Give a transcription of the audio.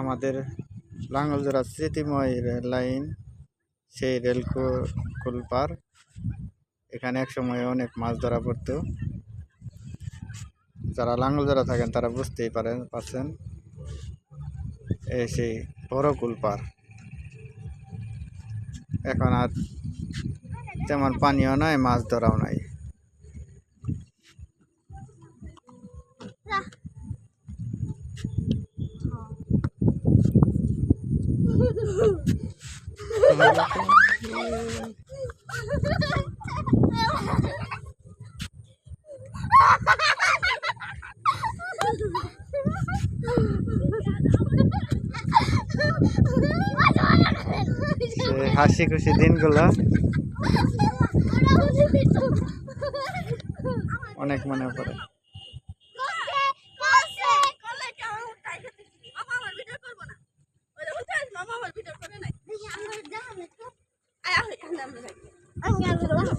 আমাদের লাঙ্গলজোড়া স্মৃতিময় rail line, সেই রেল কুলপার এখানে এক সময় অনেক মাছ ধরা পড়তো। যারা লাঙ্গলজোড়া থাকেন, তারা বুঝতেই পারেন, পারছেন। এই সেই বড় কুলপার এখন আর তেমন পানিও নাই, মাছ ধরাও নাই। হাসি খুশি দিনগুলো অনেক মনে পড়ে। Anh nghe.